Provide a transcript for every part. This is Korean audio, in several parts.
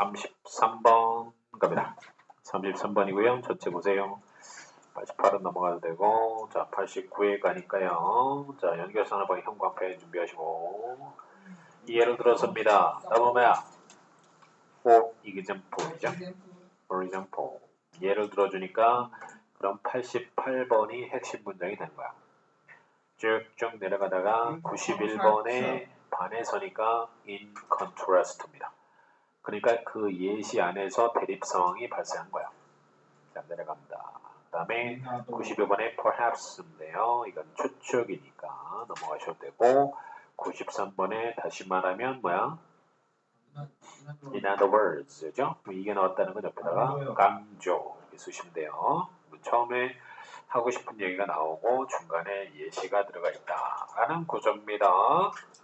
33번 갑니다. 33번이고요. 전체 보세요. 88은 넘어가도 되고 자 89에 가니까요. 자 연결선을 보기 형광펜 준비하시고 예를 들어서입니다. 다음 뭐야? for example이죠. for example 예를 들어주니까 그럼 88번이 핵심 문장이 되는 거야. 쭉쭉 내려가다가 91번에 반에 서니까 in contrast입니다. 그러니까 그 예시 안에서 대립 상황이 발생한 거야. 자, 내려갑니다. 그 다음에 92번에 perhaps인데요. 이건 추측이니까 넘어가셔도 되고 93번에 다시 말하면 뭐야? In other words, 그죠? 이게 나왔다는 건 옆에다가 강조 이렇게 쓰시면 돼요. 처음에 하고 싶은 얘기가 나오고 중간에 예시가 들어가 있다. 라는 구조입니다.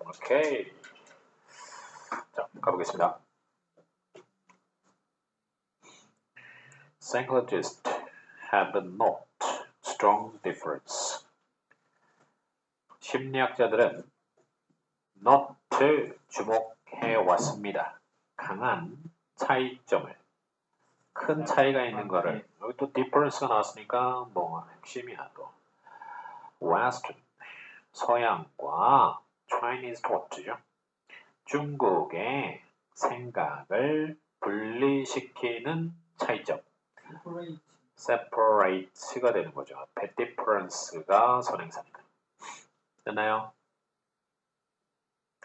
오케이. 자, 가보겠습니다. Psychologists have not strong difference. 심리학자들은 not를 주목해 왔습니다. 강한 차이점을 큰 차이가 있는 거를 여기 또 difference가 나왔으니까 뭐 핵심이야 또 western 서양과 Chinese thought죠. 중국의 생각을 분리시키는 차이점 separate가 되는 거죠. 앞에 difference가 선행사니까. 됐나요?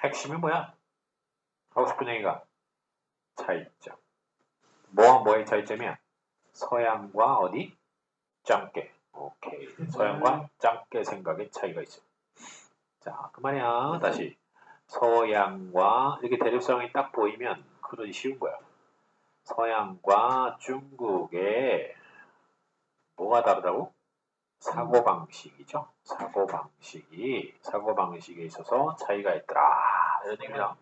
핵심이 뭐야? 하고 싶은 얘기가 차이점. 뭐와 뭐의 차이점이야? 서양과 어디? 짱깨. 오케이. 서양과 짱깨 생각의 차이가 있어. 자, 그 말이야. 다시. 서양과 이렇게 대립성이 딱 보이면 그러기 쉬운 거야. 서양과 중국의 뭐가 다르다고? 사고방식이죠. 사고방식이 사고방식에 있어서 차이가 있더라. 이런 얘기입니다.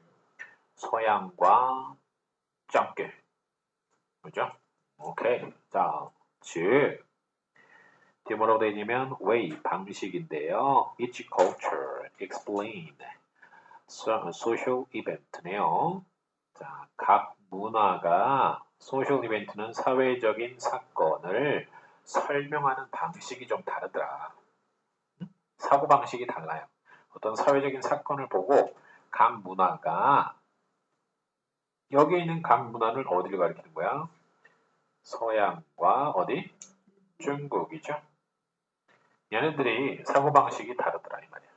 서양과 짱깨. 그죠? 오케이. 자, 즉 뒤에 뭐라고 되어 있냐면 way 방식인데요. Each culture explain social event네요. 자, 각 문화가 소셜 이벤트는 사회적인 사건을 설명하는 방식이 좀 다르더라. 사고 방식이 달라요. 어떤 사회적인 사건을 보고 각 문화가 여기에 있는 각 문화를 어디를 가리키는 거야? 서양과 어디? 중국이죠. 얘네들이 사고 방식이 다르더라 이 말이야.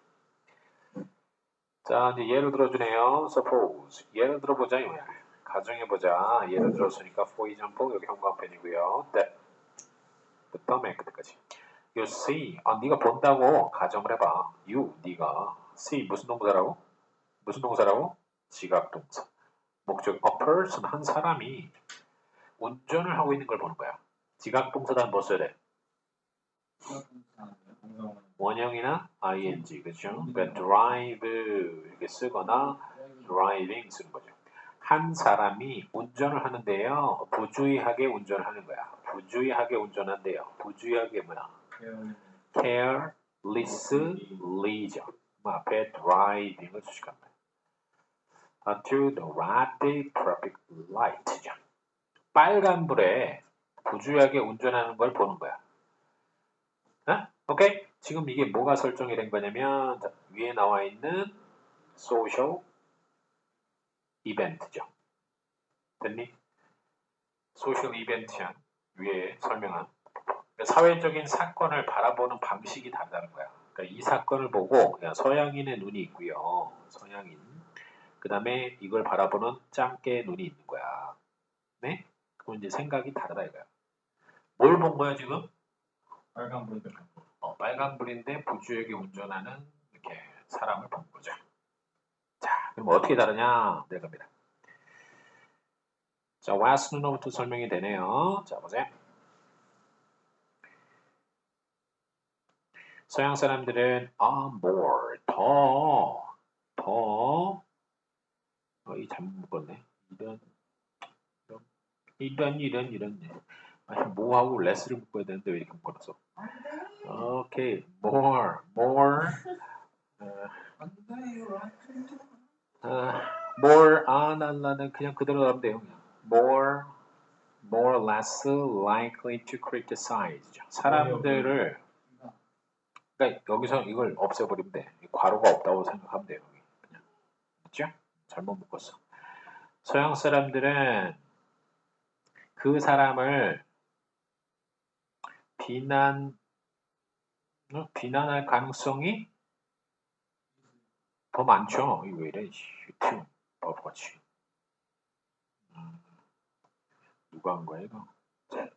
자 이제 예를 들어주네요. Suppose 예를 들어보자 이거야. 가정해보자. 예를 들었으니까 for example 여기 that 부터 맨 끝까지. You see 아 네가 본다고 가정을 해봐. You 네가 see 무슨 동사라고? 무슨 동사라고? 지각동사. 목적 a person 한 사람이 운전을 하고 있는 걸 보는 거야. 지각동사단 뭐 써야 돼? 원형이나 ing 그렇죠? 그러니까 drive 이렇게 쓰거나 driving 쓰는 거죠. 한 사람이 운전을 하는데요. 부주의하게 운전을 하는 거야. 부주의하게 운전한대요. 부주의하게 뭐야? carelessly죠. 뭐 앞에 driving을 수식한 거야. to the red traffic light죠. 빨간불에 부주의하게 운전하는 걸 보는 거야. 어? 오케이? 지금 이게 뭐가 설정이 된 거냐면 위에 나와 있는 social 이벤트죠. 됐니? 소셜 이벤트야. 위에 설명한 그러니까 사회적인 사건을 바라보는 방식이 다르다는 거야. 그러니까 이 사건을 보고 서양인의 눈이 있고요. 서양인. 그 다음에 이걸 바라보는 짱깨의 눈이 있는 거야. 네? 그럼 이제 생각이 다르다 이거야. 뭘 본 거야 지금? 빨간불 어, 빨간불인데 부주에게 운전하는 이렇게 사람을 본 거죠. 자, 그럼 어떻게 다르냐? 내려갑니다. 자, what's 누나부터 설명이 되네요. 자, 보세요. 서양 사람들은 아, more, 더, 더, 어, 이 잘못 묶었네. 이런, 이런, 이런, 이런, 이런. 아니, 뭐하고 less를 묶어야 되는데 왜 이렇게 묶어놨어? 오케이, more, more, 어, 어, more, 아, 난, 나는 그냥 그대로 하면 돼요. more more or less likely to criticize. 사람들을 그러니까 여기서 이걸 없애버리면 돼. 괄호가 없다고 생각하면 돼요. 그냥. 그죠? 잘못 묶었어. 서양 사람들은 그 사람을 비난 어? 비난할 가능성이 더 많죠. 왜 이래? 슈팅 바보같이. 음, 누가 한 거야 이거? 자,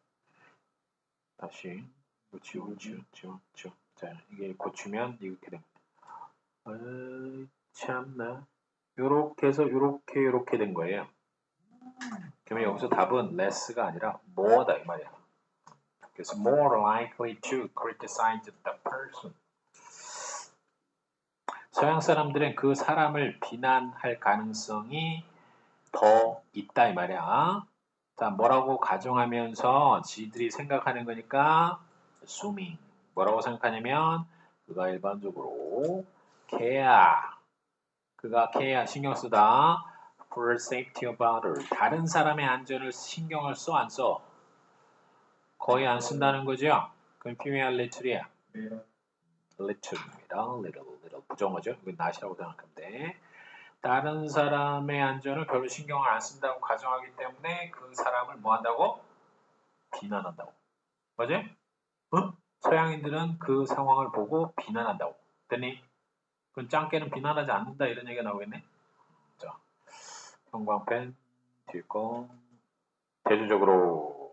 다시 이거 지워 지워 지워 지워. 자 이게 고치면 이렇게 됩니다. 어이, 참나. 요렇게 해서 요렇게 요렇게 된 거예요. 그러면 여기서 답은 less가 아니라 more다 이 말이야. 그래서 more likely to criticize the person. 서양 사람들은 그 사람을 비난할 가능성이 더 있다 이 말이야. 자, 뭐라고 가정하면서 지들이 생각하는 거니까 assuming. 뭐라고 생각하냐면 그가 일반적으로 care. 그가 care 신경 쓰다. for safety of others. 다른 사람의 안전을 신경을 써 안 써? 거의 안 쓴다는 거죠. 그럼 female little이야. Little입니다. little, little 부정어죠. 이건 not이라고 생각하면 돼. 다른 사람의 안전을 별로 신경을 안 쓴다고 가정하기 때문에 그 사람을 뭐 한다고? 비난한다고. 맞지? 어? 서양인들은 그 상황을 보고 비난한다고. 됐니? 그럼 짱깨는 비난하지 않는다 이런 얘기가 나오겠네. 자, 형광펜 뒤거 대조적으로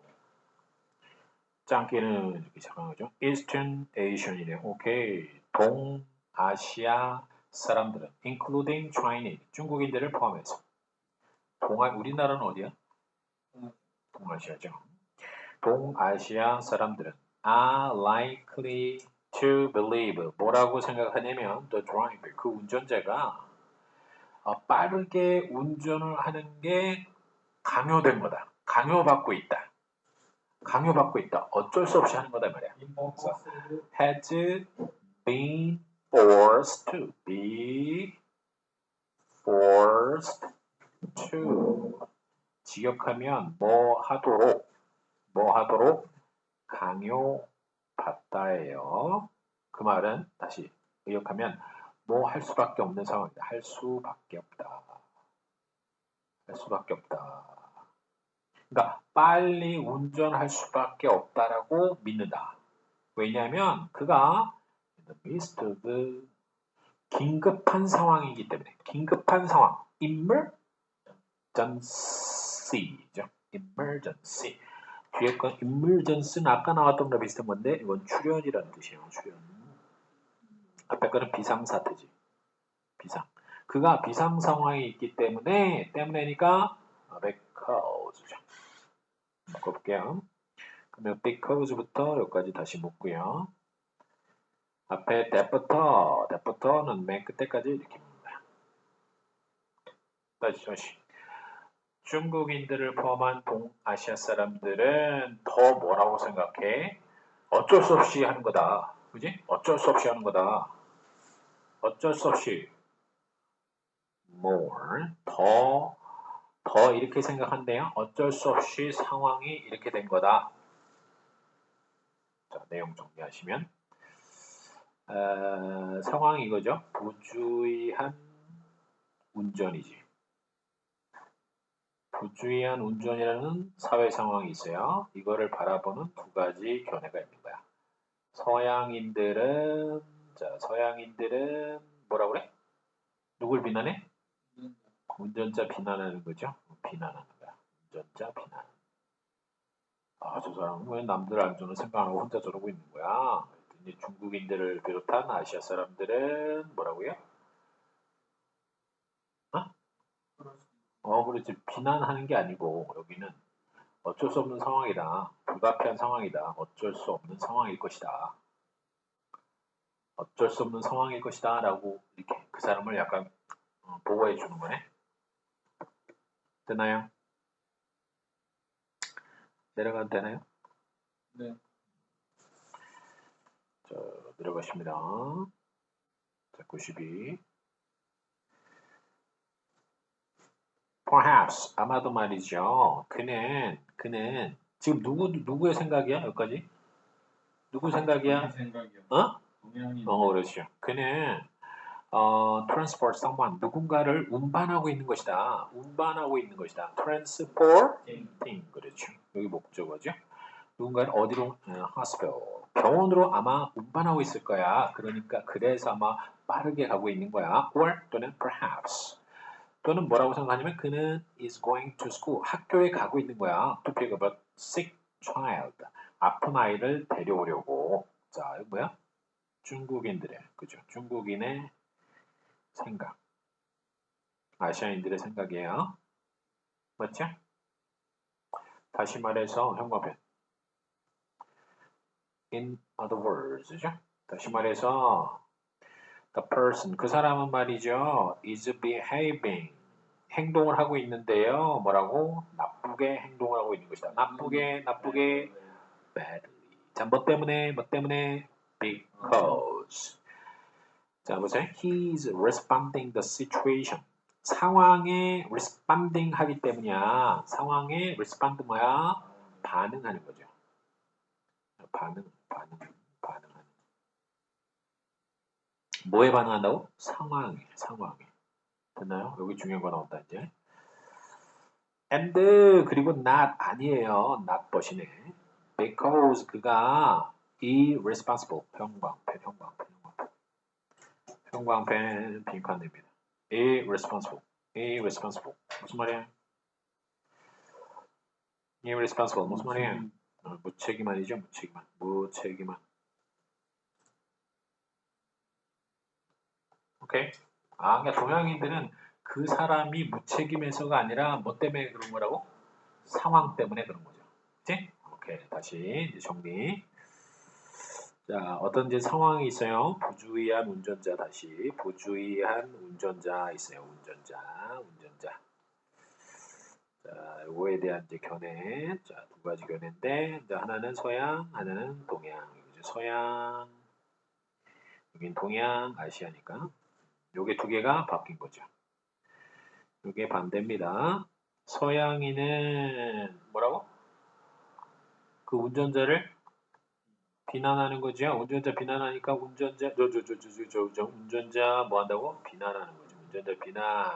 짱깨는 이렇게 거죠. Eastern Asian이래. 오케이. 동아시아 사람들은 including Chinese 중국인들을 포함해서 동아 우리나라는 어디야? 동아시아죠. 동아시아 사람들은 are likely to believe 뭐라고 생각하냐면 the driver 그 운전자가 어, 빠르게 운전을 하는 게 강요된 거다. 강요받고 있다. 강요받고 있다. 어쩔 수 없이 하는 거다 말이야. has been forced to be forced to 직역하면 뭐 하도록 뭐 하도록 강요받다예요. 그 말은 다시 의역하면 뭐 할 수밖에 없는 상황이다. 할 수밖에 없다. 할 수밖에 없다. 그러니까 빨리 운전할 수밖에 없다라고 믿는다. 왜냐하면 그가 of 긴급한 상황이기 때문에 긴급한 상황 emergency죠. emergency 뒤에 건 emergency는 아까 나왔던 거 비슷한 건데 이건 출연이라는 뜻이에요. 출연. 앞에 거는 비상사태지. 비상. 그가 비상 상황에 있기 때문에 때문에니까 because죠. 묶어볼게요. 그러면 because부터 여기까지 다시 묶고요. 앞에 that부터 that부터는 맨 끝에까지 이렇게 묶는다. 다시 다시. 중국인들을 포함한 동아시아 사람들은 더 뭐라고 생각해? 어쩔 수 없이 하는 거다. 그지? 어쩔 수 없이 하는 거다. 어쩔 수 없이 more 더, 더 이렇게 생각한대요. 어쩔 수 없이 상황이 이렇게 된 거다. 자, 내용 정리하시면 어, 상황이 이거죠. 부주의한 운전이지. 부주의한 운전이라는 사회 상황이 있어요. 이거를 바라보는 두 가지 견해가 있는 거야. 서양인들은 자 서양인들은 뭐라 그래? 누굴 비난해? 운전자 비난하는 거죠. 비난하는 거야. 운전자 비난. 아 저 사람은 왜 남들 안 하고 혼자 저러고 있는 거야? 이제 중국인들을 비롯한 아시아 사람들은 뭐라고요? 어, 그렇지. 비난하는 게 아니고, 여기는 어쩔 수 없는 상황이다. 불가피한 상황이다. 어쩔 수 없는 상황일 것이다. 어쩔 수 없는 상황일 것이다. 라고 이렇게 그 사람을 약간 어, 보호해 주는 거네. 되나요? 내려가도 되나요? 네. 자, 내려가십니다. 자, 92. perhaps 아마도 말이죠. 그는 그는 지금 누구 누구의 생각이야 여기까지? 누구 생각이야? 생각이요. 어? 동양인. 어 그렇죠. 그는 어, transport someone 누군가를 운반하고 있는 것이다. 운반하고 있는 것이다. transporting 그렇죠. 여기 목적어죠. 누군가를 어디로 어, hospital 병원으로 아마 운반하고 있을 거야. 그러니까 그래서 아마 빠르게 가고 있는 거야. or 또는 perhaps 또는 뭐라고 생각하냐면 그는 is going to school 학교에 가고 있는 거야. to pick up a sick child 아픈 아이를 데려오려고. 자, 이거 뭐야? 중국인들의 그죠? 중국인의 생각. 아시아인들의 생각이에요. 맞죠? 다시 말해서 형광펜. In other words죠? 다시 말해서 the person 그 사람은 말이죠 is behaving 행동을 하고 있는데요 뭐라고 나쁘게 행동을 하고 있는 것이다 나쁘게 나쁘게 badly 자 뭐 때문에 뭐 때문에 because 자 보세요 he's responding the situation 상황에 responding 하기 때문이야 상황에 respond 뭐야 반응하는 거죠 반응 반응 반응하는 뭐에 반응한다고? 상황에, 상황에. 됐나요? 여기 중요한 거 나온다, 이제. and, 그리고 not, 아니에요. not but이네. because 그가 irresponsible. 형광펜, 형광펜, 형광펜. 빈칸입니다. irresponsible. irresponsible. 무슨 말이야? irresponsible. 무슨 말이야? 어, 무책임한이죠, 무책임한. 무책임한. 오케이? 아, 그러니까 동양인들은 그 사람이 무책임해서가 아니라 뭐 때문에 그런 거라고? 상황 때문에 그런 거죠. 그치? 오케이. 다시 정리. 자, 어떤 이제 상황이 있어요. 부주의한 운전자 다시. 부주의한 운전자 있어요. 운전자, 운전자. 자, 요거에 대한 이제 견해. 자, 두 가지 견해인데, 이제 하나는 서양, 하나는 동양. 이제 서양, 여긴 동양, 아시아니까. 요게 두 개가 바뀐 거죠. 요게 반대입니다. 서양인은 뭐라고? 그 운전자를 비난하는 거죠. 운전자 비난하니까 운전자 저저저저저저 운전자 뭐 한다고? 비난하는 거죠. 운전자 비난.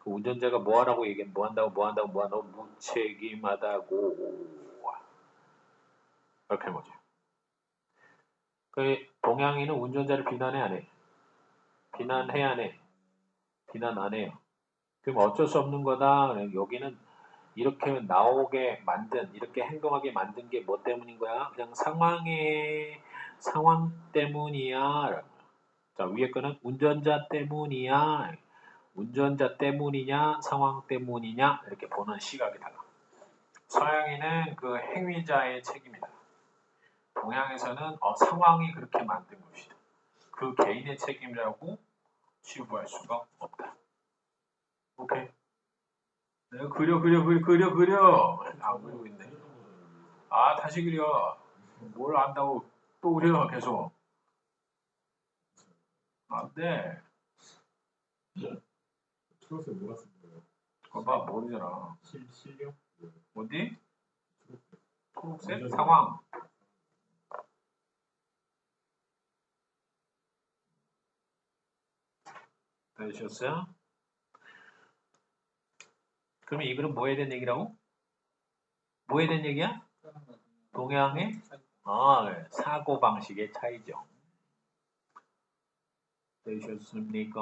그 운전자가 뭐 하라고 얘기해? 뭐 한다고 뭐 한다고 뭐 한다고 무책임하다고 이렇게 거죠. 그 동양인은 운전자를 비난해 안 해? 비난해야 안 해? 비난 안 해요. 그럼 어쩔 수 없는 거다. 여기는 이렇게 나오게 만든, 이렇게 행동하게 만든 게 뭐 때문인 거야? 그냥 상황의, 상황 때문이야. 자, 위에 거는 운전자 때문이야. 운전자 때문이냐, 상황 때문이냐, 이렇게 보는 시각이 달라. 서양인은 그 행위자의 책임이다. 동양에서는 어, 상황이 그렇게 만든 것이다. 그 개인의 책임이라고 치부할 수가 없다. 오케이. 그려 그려 그려 그려 그려 안 그리고 있네. 아 다시 그려. 뭘 안다고 또 그려 계속. 안 돼. 초록색 뭐라 쓴 거예요? 봐봐 모르잖아. 실 실력? 어디? 초록색 상황. 되셨어요? 그러면 이거는 뭐에 대한 얘기라고? 뭐에 대한 얘기야? 동양의 아, 네. 사고 방식의 차이죠. 되셨습니까?